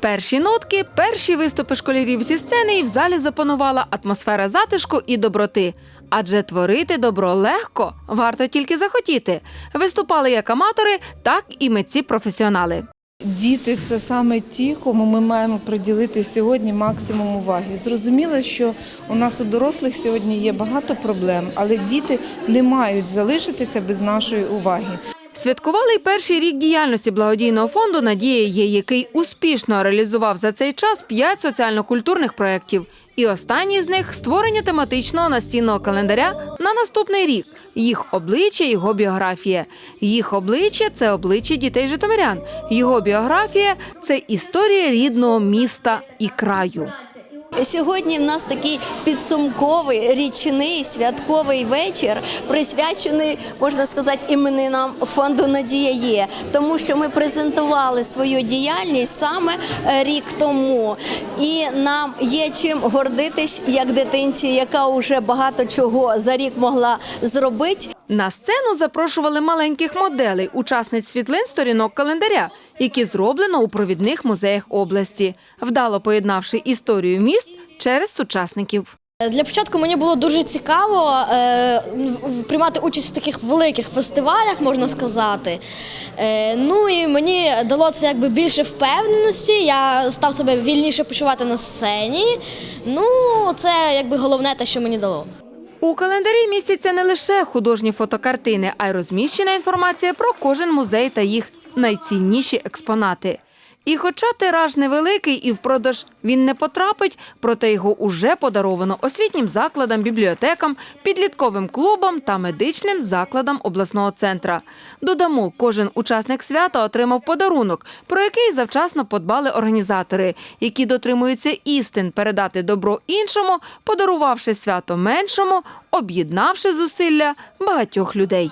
Перші нотки, перші виступи школярів зі сцени, і в залі запанувала атмосфера затишку і доброти. Адже творити добро легко, варто тільки захотіти. Виступали як аматори, так і митці-професіонали. Діти це саме ті, кому ми маємо приділити сьогодні максимум уваги. Зрозуміло, що у нас у дорослих сьогодні є багато проблем, але діти не мають залишитися без нашої уваги. Святкували й перший рік діяльності благодійного фонду Надія є, який успішно реалізував за цей час п'ять соціально-культурних проєктів. І останній з них створення тематичного настінного календаря на наступний рік. Їх обличчя, його біографія. Їх обличчя це обличчя дітей Житомирян. Його біографія це історія рідного міста і краю. Сьогодні в нас такий підсумковий річний святковий вечір, присвячений, можна сказати, іменинам фонду Надія є, тому що ми презентували свою діяльність саме е, рік тому, і нам є чим гордитись як дитинці, яка вже багато чого за рік могла зробити. На сцену запрошували маленьких моделей, учасниць світлин сторінок календаря, які зроблено у провідних музеях області, вдало поєднавши історію міст через сучасників. Для початку мені було дуже цікаво е, приймати участь в таких великих фестивалях, можна сказати. Е, ну і мені дало це якби більше впевненості. Я став себе вільніше почувати на сцені. Ну, це якби головне те, що мені дало. У календарі містяться не лише художні фотокартини, а й розміщена інформація про кожен музей та їх найцінніші експонати. І хоча тираж невеликий і в продаж він не потрапить, проте його уже подаровано освітнім закладам, бібліотекам, підлітковим клубам та медичним закладам обласного центра. Додамо, кожен учасник свята отримав подарунок, про який завчасно подбали організатори, які дотримуються істин передати добро іншому, подарувавши свято меншому, об'єднавши зусилля багатьох людей.